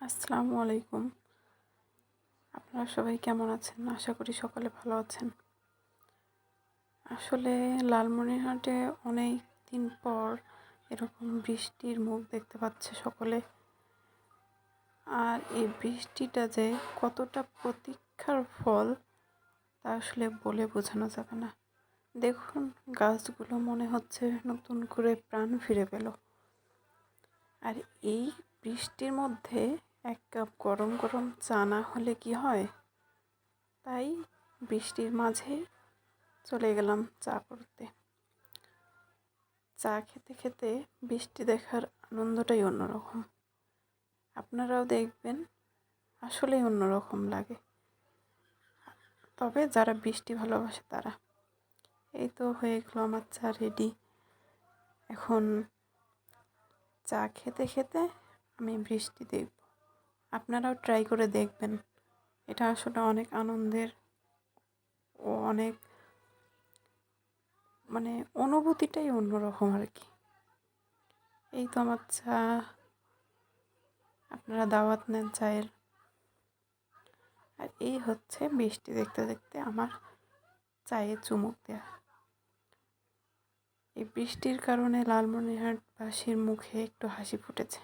আসসালামু আলাইকুম। আপনারা সবাই কেমন আছেন? আশা করি সকালে ভালো আছেন। আসলে লালমনিরহাটে অনেক দিন পর এরকম বৃষ্টির মুখ দেখতে পাচ্ছে সকলে। আর এই বৃষ্টিটা যে কতটা প্রতীক্ষার ফল, তা আসলে বলে বোঝানো যাবে না। দেখুন, গাছগুলো মনে হচ্ছে নতুন করে প্রাণ ফিরে পেল। আর এই বৃষ্টির মধ্যে এক কাপ গরম গরম চা না হলে কি হয়? তাই বৃষ্টির মাঝে চলে গেলাম চা করতে। চা খেতে খেতে বৃষ্টি দেখার আনন্দটাই অন্যরকম। আপনারাও দেখবেন আসলেই অন্যরকম লাগে। তবে যারা বৃষ্টি ভালোবাসে তারা। এই তো হয়ে গেলো আমার চা রেডি এখন চা খেতে খেতে আমি বৃষ্টি দেখব। আপনারাও ট্রাই করে দেখবেন। এটা আসলে অনেক আনন্দের ও অনেক মানে অনুভূতিটাই অন্যরকম আর কি। এই তো আমার চা। আপনারা দাওয়াত নেন চায়ের। আর এই হচ্ছে বৃষ্টি দেখতে দেখতে আমার চায়ে চুমুক দেয়া। এই বৃষ্টির কারণে লালমনিরহাটবাসীর মুখে একটু হাসি ফুটেছে।